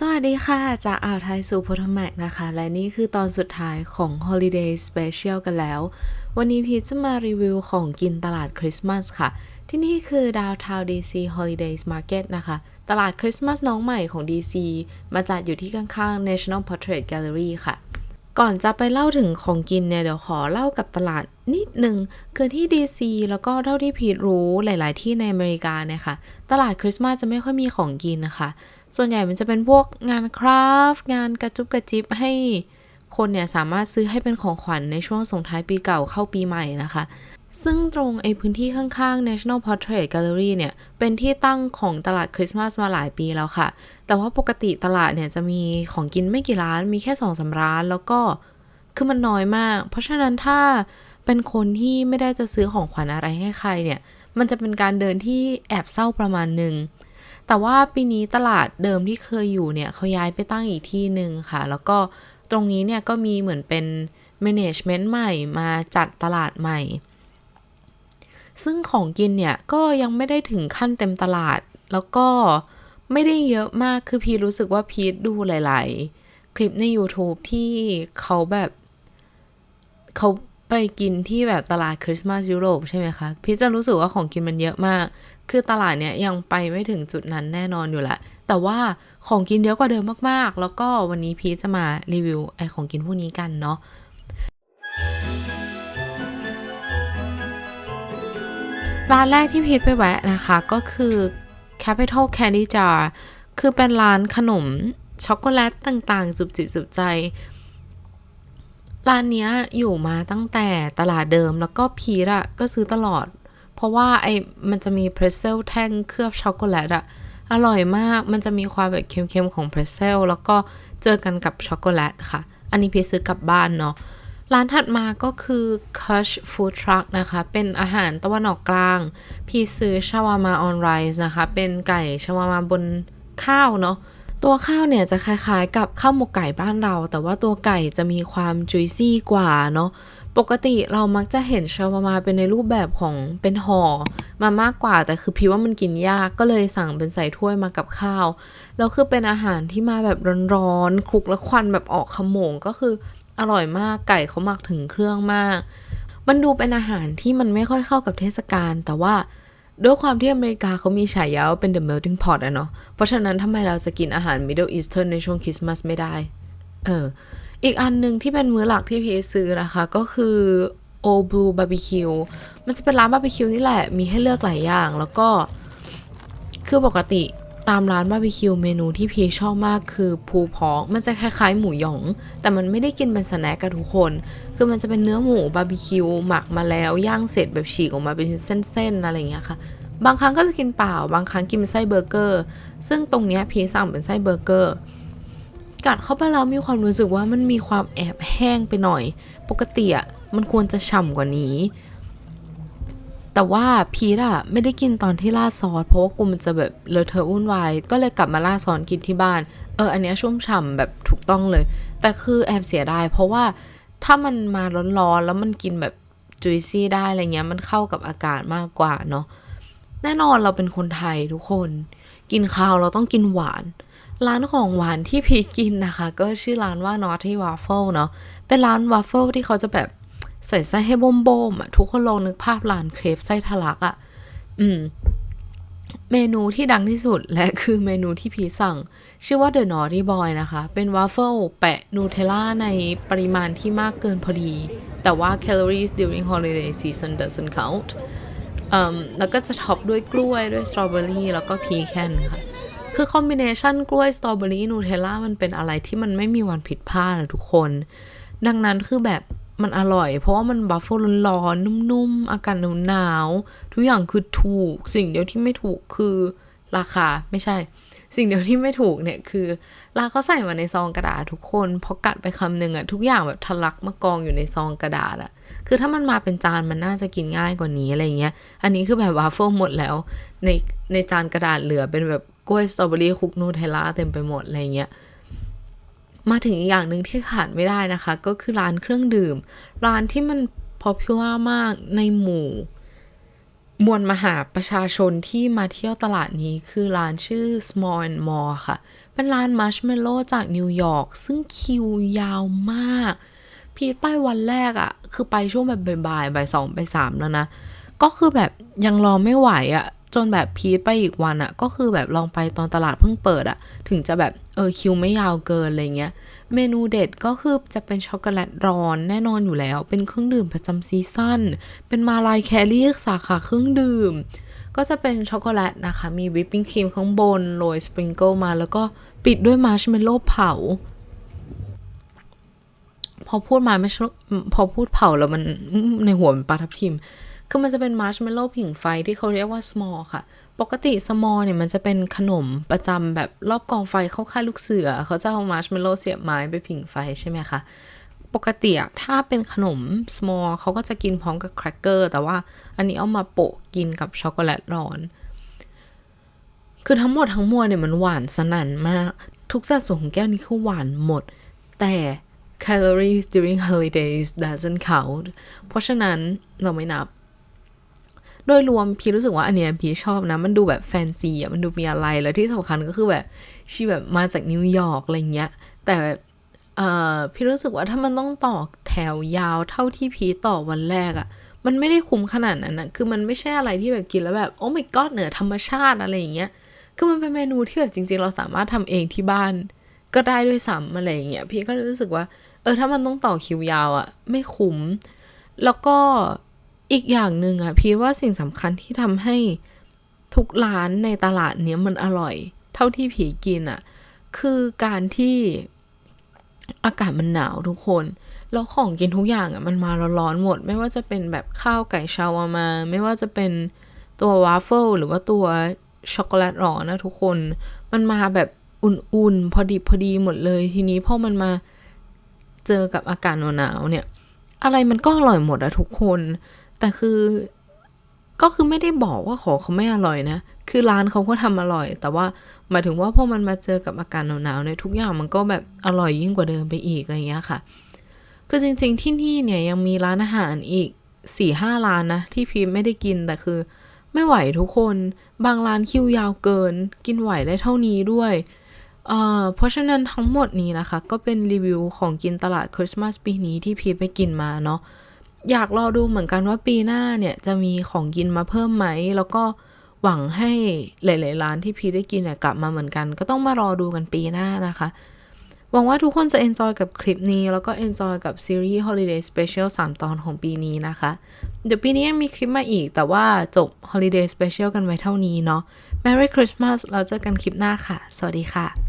สวัสดีค่ะ จากอ่าวไทยสู่โพทแมกนะคะ และนี่คือตอนสุดท้ายของ Holiday Special กันแล้ว วันนี้พีชจะมารีวิวของกินตลาดคริสต์มาสค่ะ ที่นี่คือ Downtown DC Holidays Market นะคะ ตลาดคริสต์มาสน้องใหม่ของ DC มาจัดอยู่ที่ข้างๆ National Portrait Gallery ค่ะ ก่อนจะไปเล่าถึงของกินเนี่ย เดี๋ยวขอเล่ากับตลาดนิดหนึ่งคือที่ DC แล้วก็เท่าที่พีทรู้หลาย ๆ ที่ในอเมริกาเนี่ยค่ะ ตลาดคริสต์มาสจะไม่ค่อยมีของกินนะคะ ส่วนใหญ่มันจะเป็นพวกงานคราฟต์งานกระจุบกระจิบให้คนเนี่ยสามารถซื้อให้เป็นของขวัญในช่วงส่งท้ายปีเก่าเข้าปีใหม่นะคะ ซึ่งตรงไอ้พื้นที่ข้างๆ National Portrait Gallery เนี่ย เป็นที่ตั้งของตลาดคริสต์มาสมาหลายปีแล้วค่ะ แต่ว่าปกติตลาดเนี่ยจะมีของกินไม่กี่ร้าน มีแค่สองสาร้าน แล้วก็คือมันน้อยมาก เพราะฉะนั้นถ้าเป็นคนที่ไม่ได้จะซื้อของขวัญอะไรให้ใครเนี่ย มันจะเป็นการเดินที่แอบเศร้าประมาณหนึ่ง แต่ว่าปีนี้ตลาดเดิมที่เคยอยู่เนี่ยเขาย้ายไปตั้งอีกที่หนึ่งค่ะ แล้วก็ตรงนี้เนี่ยก็มีเหมือนเป็น management ใหม่มาจัดตลาดใหม่ ซึ่งของกินเนี่ยก็ยังไม่ได้ถึงขั้นเต็มตลาด แล้วก็ไม่ได้เยอะมากคือพีรู้สึกว่าพีทดูหลาย ๆ คลิปใน YouTube ที่เขาแบบเขา ไปกินที่แบบตลาดคริสต์มาสยุโรปใช่ไหมคะพีทจะรู้สึกว่าของกินมันเยอะมาก คือตลาดเนี้ยยังไปไม่ถึงจุดนั้นแน่นอนอยู่แหละ แต่ว่าของกินเยอะกว่าเดิมมากๆ แล้วก็วันนี้พีทจะมารีวิวไอของกินพวกนี้กันเนาะร้านแรกที่พีทไปแวะนะคะ ก็คือ Capital Candy Jar คือเป็นร้านขนมช็อกโกแลตต่างๆ จุบจิตจุบใจ ร้านเนี้ยอยู่มาตั้งแต่ตลาดเดิมแล้วก็พีทอะก็ซื้อตลอด เพราะว่าไอ้มันจะมีเพรสเซลแท่งเคลือบช็อกโกแลตอะอร่อยมากมันจะมีความแบบเค็มๆของเพรสเซลแล้วก็เจอกันกับช็อกโกแลตค่ะ อันนี้พีซื้อกลับบ้านเนาะร้านถัดมาก็คือ Kush Food Truck นะคะ เป็นอาหารตะวันออกกลาง พี่ซื้อชาวามาออนไรซ์นะคะ เป็นไก่ชาวามาบนข้าวเนาะ ตัวข้าวเนี่ยจะคล้ายๆ กับข้าวหมกไก่บ้านเรา แต่ว่าตัวไก่จะมีความจุยซี่กว่าเนาะปกติเรามักจะเห็นชาวามาเป็นในรูปแบบของเป็นห่อมามากกว่า แต่คือพี่ว่ามันกินยากก็เลยสั่งเป็นใส่ถ้วยมากับข้าวแล้วคือเป็นอาหารที่มาแบบร้อนๆคลุกแล้วควันแบบออกขโมงก็คืออร่อยมากไก่เขาหมักถึงเครื่องมาก มันดูเป็นอาหารที่มันไม่ค่อยเข้ากับเทศกาลแต่ว่า ด้วยความที่อเมริกาเขามีฉายาว่าเป็น the melting pot อะเนาะ เพราะฉะนั้นทำไมเราจะกินอาหาร Middle Eastern ในช่วงคริสต์มาสไม่ได้ เออ อีกอันหนึ่งที่เป็นมื้อหลักที่พีซื้อนะคะ ก็คือ o Blue Barbecue มันจะเป็นร้านบาร์บีคิวนี่แหละ มีให้เลือกหลายอย่าง แล้วก็คือปกติ ตามร้านบาร์บีคิวเมนูที่พีชอบมากคือพูพอกมันจะคล้ายๆ หมูหยอง แต่มันไม่ได้กินเป็นสแน็คกับทุกคน คือมันจะเป็นเนื้อหมูบาร์บีคิวหมักมาแล้วย่างเสร็จแบบฉีกออกมาเป็นเส้นๆอะไรอย่างเงี้ยค่ะบางครั้งก็จะกินเปล่า บางครั้งกินเป็นไส้เบอร์เกอร์ ซึ่งตรงเนี้ยพีสั่งเป็นไส้เบอร์เกอร์ กัดเข้าไปแล้วมีความรู้สึกว่ามันมีความแอบแห้งไปหน่อย ปกติอะมันควรจะฉ่ำกว่านี้ แต่ว่าพีทอะไม่ได้กินตอนที่ราดซอสเพราะว่ากูมันจะแบบเลอะเทอะวุ่นวายก็เลยกลับมาราดซอสกินที่บ้าน เอออันเนี้ยชุ่มฉ่ำแบบถูกต้องเลย แต่คือแอบเสียดายเพราะว่าถ้ามันมาร้อนๆแล้วมันกินแบบจุยซี่ได้อะไรเงี้ยมันเข้ากับอากาศมากกว่าเนาะแน่นอนเราเป็นคนไทยทุกคน กินข้าวเราต้องกินหวาน ร้านของหวานที่พีกินนะคะ ก็ชื่อร้านว่า Naughty Waffle เนาะเป็นร้านว a ฟเฟิลที่เขาจะแบบ ใส่ไส้ให้บ่มๆมอะทุกคนลองนึกภาพร้านเครปไส้ทะลักอะ อืม เมนูที่ดังที่สุดและคือเมนูที่พีสั่ง ชื่อว่า The Naughty Boy นะคะ เป็นว a ฟเฟิลแปะนูเทลล่าในปริมาณที่มากเกินพอดี แต่ว่า calories during holiday season doesn't count อืมแล้วก็จะท็อปด้วยกล้วยด้วยสตรอเบอรี่แล้วก็พีแคนค่ะคือคอมบิเนชันกล้วยสตรอเบอรี่นูเทลล่ามันเป็นอะไรที่มันไม่มีวันผิดพลาดอะทุกคน ดังนั้นคือแบบ มันอร่อย เพราะว่ามันบัฟเฟลร้อนๆนุ่มๆ อากาศหนาวๆทุกอย่างคือถูก สิ่งเดียวที่ไม่ถูกคือราคาไม่ใช่ สิ่งเดียวที่ไม่ถูกเนี่ยคือราเขาใส่มาในซองกระดาษทุกคนพอกัดไปคำหนึ่งอะทุกอย่างแบบทะลักมากองอยู่ในซองกระดาษอะคือถ้ามันมาเป็นจานมันน่าจะกินง่ายกว่านี้อะไรเงี้ย อันนี้คือแบบวาฟเฟิลหมดแล้ว ในในจานกระดาษเหลือเป็นแบบกล้วยสตรอเบอรี่คุกนูเทลล่าเต็มไปหมดอะไรเงี้ย มาถึงอีกอย่างหนึ่งที่ขาดไม่ได้นะคะ ก็คือร้านเครื่องดื่ม ร้านที่มัน popular มากในหมู่ มวลมหาประชาชนที่มาเที่ยวตลาดนี้คือร้านชื่อ Small and More ค่ะ เป็นร้านมัชเมลโล่จากนิวยอร์กซึ่งคิวยาวมาก พีทไปวันแรกอะ่ะ คือไปช่วงแบบบ่ายบ่ายสองบ่ายสามแล้วนะ ก็คือแบบยังรอไม่ไหวอะ่ะ จนแบบพีทไปอีกวันอะ่ะก็คือแบบลองไปตอนตลาดเพิ่งเปิดอะ่ะถึงจะแบบเออคิวไม่ยาวเกินอะไรเงี้ย เมนูเด็ดก็คือจะเป็นช็อกโกแลตร้อนแน่นอนอยู่แล้ว เป็นเครื่องดื่มประจำซีซั่น เป็นมาลายแครี่สาขาเครื่องดื่ม ก็จะเป็นช็อกโกแลตนะคะ มีวิปปิ้งครีมข้างบนโรยสปริงเกิลมา แล้วก็ปิดด้วยมาร์ชเมลโล่เผาพอพูดมาไม่พอพูดเผาแล้วมันในหัวมันปลาทับทิม คือมันจะเป็นมาร์ชเมลโล่ผิงไฟที่เขาเรียกว่า small ค่ะ ปกติ small เนี่ยมันจะเป็นขนมประจำแบบรอบกองไฟเข้าค่ายลูกเสือ เขาจะเอามาร์ชเมลโล่เสียบไม้ไปผิงไฟใช่ไหมคะ ปกติถ้าเป็นขนม small เขาก็จะกินพร้อมกับแครกเกอร์แต่ว่าอันนี้เอามาโปะกินกับช็อกโกแลตร้อน คือทั้งหมดทั้งมวลเนี่ยมันหวานสนั่นมาก ทุกสัดส่วนของแก้วนี้คือหวานหมด แต่ calories during holidays doesn't count เพราะฉะนั้นเราไม่นับ โดยรวมพีรู้สึกว่าอันเนี้ยพีชอบนะ มันดูแบบแฟนซีอะมันดูมีอะไรแล้วที่สำคัญก็คือแบบชีแบบมาจากนิวยอร์กอะไรเงี้ย แต่เอ่อพี่รู้สึกว่าถ้ามันต้องต่อแถวยาวเท่าที่พีต่อวันแรกอะ่ะมันไม่ได้คุ้มขนาดนั้นนะคือมันไม่ใช่อะไรที่แบบกินแล้วแบบโอ้ my god เหนือธรรมชาติอะไรอย่างเงี้ย คือมันเป็นเมนูที่แบบจริง ๆ เราสามารถทำเองที่บ้าน ก็ได้ด้วยซ้ำอะไรอย่างเงี้ย พี่ก็รู้สึกว่า เออถ้ามันต้องต่อคิวยาวอะ่ะไม่คุ้ม แล้วก็ อีกอย่างหนึ่งอะพี่ว่าสิ่งสำคัญที่ทำให้ทุกร้านในตลาดเนี้ยมันอร่อย เท่าที่ผีกินอะคือการที่อากาศมันหนาวทุกคน แล้วของกินทุกอย่างอะมันมาร้อนๆหมด ไม่ว่าจะเป็นแบบข้าวไก่ชาวามา ไม่ว่าจะเป็นตัววาฟเฟิลหรือว่าตัวช็อกโกแลตร้อนนะทุกคน มันมาแบบอุ่นๆ พอดีพอดีหมดเลย ทีนี้พอมันมาเจอกับอากาศหนาวเนี่ย อะไรมันก็อร่อยหมดอะทุกคน แต่คือก็คือไม่ได้บอกว่าของเขาไม่อร่อยนะ คือร้านเขาก็ทำอร่อย แต่ว่าหมายถึงว่าพอมันมาเจอกับอากาศหนาวๆเนี่ยทุกอย่างมันก็แบบอร่อยยิ่งกว่าเดิมไปอีกอะไรเงี้ยค่ะ คือจริง ๆ ที่นี่เนี่ยยังมีร้านอาหารอีกสี่ห้าร้านนะ ที่พีไม่ได้กินแต่คือ ไม่ไหวทุกคน บางร้านคิวยาวเกิน กินไหวได้เท่านี้ด้วยเอ่อเพราะฉะนั้นทั้งหมดนี้นะคะ ก็เป็นรีวิวของกินตลาดคริสต์มาสปีนี้ที่พีไปกินมาเนาะ อยากรอดูเหมือนกันว่าปีหน้าเนี่ยจะมีของกินมาเพิ่มไหม แล้วก็หวังให้หลาย ๆ ร้านที่พีได้กินเนี่ยกลับมาเหมือนกัน ก็ต้องมารอดูกันปีหน้านะคะ หวังว่าทุกคนจะ enjoy กับคลิปนี้ แล้วก็ enjoy กับซีรีส์ Holiday Special 3 ตอนของปีนี้นะคะ เดี๋ยวปีนี้ยังมีคลิปมาอีก แต่ว่าจบ Holiday Special กันไว้เท่านี้เนาะ Merry Christmas เราเจอกันคลิปหน้าค่ะ สวัสดีค่ะ